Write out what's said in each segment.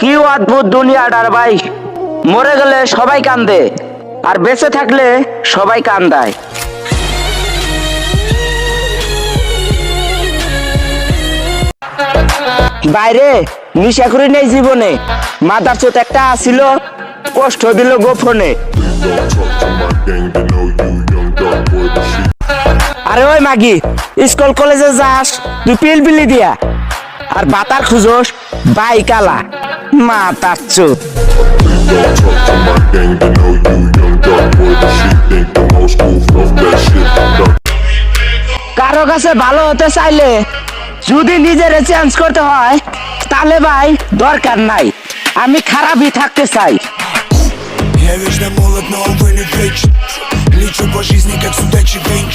কি অদ্ভুত দুনিয়াটার ভাই। মরে গেলে সবাই কান্দে, আর বেঁচে থাকলে সবাই কান্দায়। বাইরে, নিশা করি নেই জীবনে। মাদার চোত একটা আসিল কষ্ট দিল গোপনে। আরে ওই মাগি, স্কুল কলেজে যাস, তুই পিল বিলি দিয়া। আর বাতার খুঁজোস, বাই কালা। মা তার চোত Gang, they know you young dark boy, the shit think the most move off that shit. Duck কারো কাছে ভালো হতে চাইলে যদি নিজেরে চেঞ্জ করতে হয় তাহলে ভাই দরকার নাই আমি খারাপই থাকতে চাই Я вечно молод, но увы не вечен Лечу по жизни, как судачий венч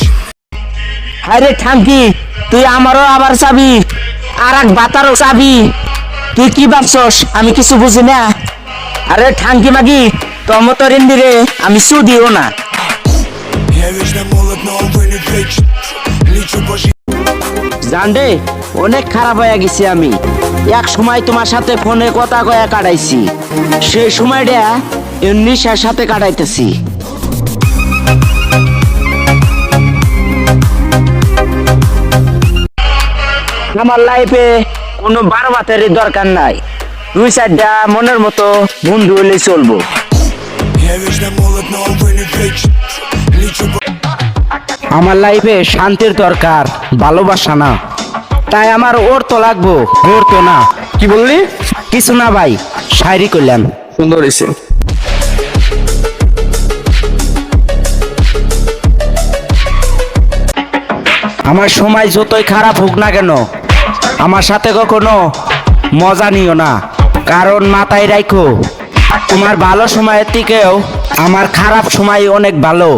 আরে ঠাঙ্কি তুই আমারও আবার চাবি আর এক বাতারও চাবি তুই কি ভাবছস? আমি কিছু বুঝি না? আরে ঠাঙ্কি মাগি তমতো রে, আমি সুদিও না। অনেক খারাপ হয়ে গেছি আমি। এক সময় তোমার সাথে ফোনে কথা কয়া কাটাইছি। সেই সময়টা নিশার সাথে কাটাইতেছি। আমার লাইফে কোনো বারবাতের দরকার নাই। দুই চারটা মনের মতো বন্ধু হলে চলবো। আমার লাইফে শান্তির দরকার ভালোবাসা না। তাই আমার ওর তো লাগবো ওর তো না। কি বললি? কিছু না ভাই শায়রি করলাম। সুন্দর হয়েছে আমার সময় যতই খারাপ হোক না কেন আমার সাথে কখনো মজা নিও না। কারণ মাথায় রাখো তোমার ভালো সময়ের থেকেও আমার খারাপ সময় অনেক ভালো।